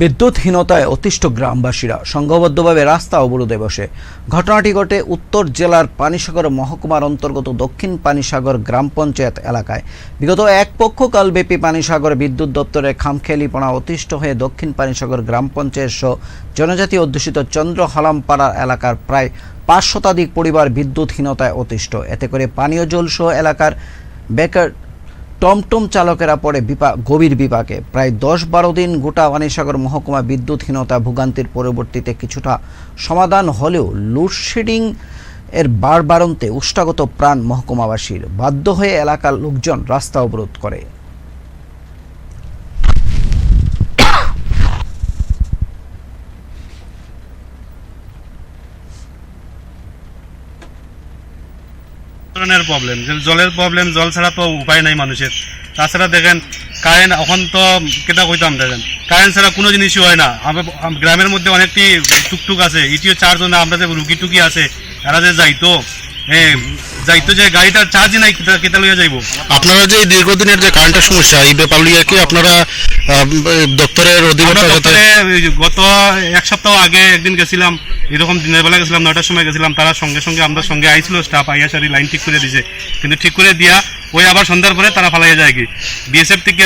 বিদ্যুৎহীনতায় অতিষ্ঠ গ্রামবাসীরা সংঘবদ্ধভাবে রাস্তা অবরোধে বসে। ঘটনাটি ঘটে উত্তর জেলার পানিসাগর মহকুমার অন্তর্গত দক্ষিণ পানিসাগর গ্রাম পঞ্চায়েত এলাকায়। বিগত এক পক্ষকালব্যাপী পানিসাগর বিদ্যুৎ দপ্তরের খামখেয়ালিপনা অতিষ্ঠ হয়ে দক্ষিণ পানিসাগর গ্রাম পঞ্চায়েত সহ জনজাতি অধ্যুষিত চন্দ্র হালামপাড়া এলাকার প্রায় পাঁচ শতাধিক পরিবার বিদ্যুৎহীনতায় অতিষ্ঠ। এতে করে পানীয় জল সহ এলাকার বেকার টমটম চালকেরা পড়ে বিপা, গভীর বিপাকে। প্রায় দশ বারো দিন গোটা বাণীসাগর মহকুমা বিদ্যুৎহীনতা ভোগান্তির পরবর্তীতে কিছুটা সমাধান হলেও লোডশেডিং এর বারবারন্তে উষ্টাগত প্রাণ মহকুমাবাসীর। বাধ্য হয়ে এলাকার লোকজন রাস্তা অবরোধ করে। ধরনের প্রবলেম জলের প্রবলেম জল ছাড়া তো উপায় নাই মানুষের। তাছাড়া দেখেন কারেন্ট এখন তো কেটা কইতাম দেখেন কারেন্ট ছাড়া কোনো জিনিসই হয় না। গ্রামের মধ্যে অনেকটি টুকটুক আছে ইটিও চারজন আমরা যে রুগী টুকি আছে এরা যে যাইতো এ, যাইতো যে গাড়িটার চার্জই নাই কেটা লইয়া যাইবো? আপনারা যে দীর্ঘদিনের যে কারেন্টের সমস্যা এই ব্যাপার লিয়ে কি আপনারা দপ্তরের দপ্তরে গত এক সপ্তাহ আগে একদিন গেছিলাম এরকম দিনের বেলা গেছিলাম নয়টার সময় গেছিলাম তারা সঙ্গে সঙ্গে আমরা সঙ্গে আইছিল স্টাফ আইয়া সারি লাইন ঠিক করে দিছে। কিন্তু ঠিক করে দিয়া ওই আবার সন্ধ্যার পরে তারা ফালাইয়া যায় কি? বিএসএফ থেকে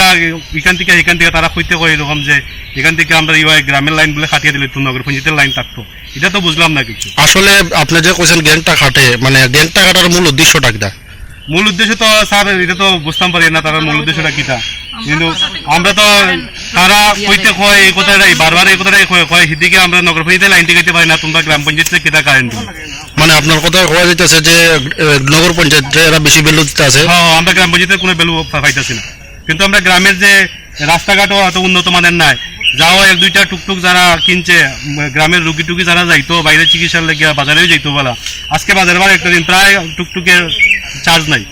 এখান থেকে এখান থেকে তারা কয় এরকম যে এখান থেকে আমরা গ্রামের লাইন বলে খাটিয়ে দিলে তো নগর পঞ্চায়েতের লাইন থাকতো। এটা তো বুঝলাম না কিছু। আসলে আপনি যে কইছেন গ্যাংটা কাটে মানে গ্যাংটা কাটার মূল উদ্দেশ্যটা কিটা? মূল উদ্দেশ্য তো স্যার এটা তো বুঝতাম পারি না তারা মূল উদ্দেশ্যটা কিটা? কিন্তু আমরা তো তারা কইতে কয় এই কথাটাই বারবার এই কথাটাই কয় কয় হিদিকে আমরা নগর লাইন পারি না তোমরা গ্রাম পঞ্চায়েতে কিটা কারেন্ট মানে আপনার কথা যাইতেছে যে নগর পঞ্চায়েত এরা বেশি বেলু দিতে আছে হ্যাঁ আমরা গ্রাম পঞ্চায়েতের কোনো ভ্যালু পাইতেছি না। কিন্তু আমরা গ্রামের যে রাস্তাঘাটও অত উন্নত মানের নাই। যাও এক দুইটা টুকটুক যারা কিনছে গ্রামের রুগী টুকি যারা যাইতো বাইরে চিকিৎসার লেগে বাজারেও যাইতো বলা। আজকে বাজার বার একটা দিন প্রায় টুকটুকের চার্জ নাই।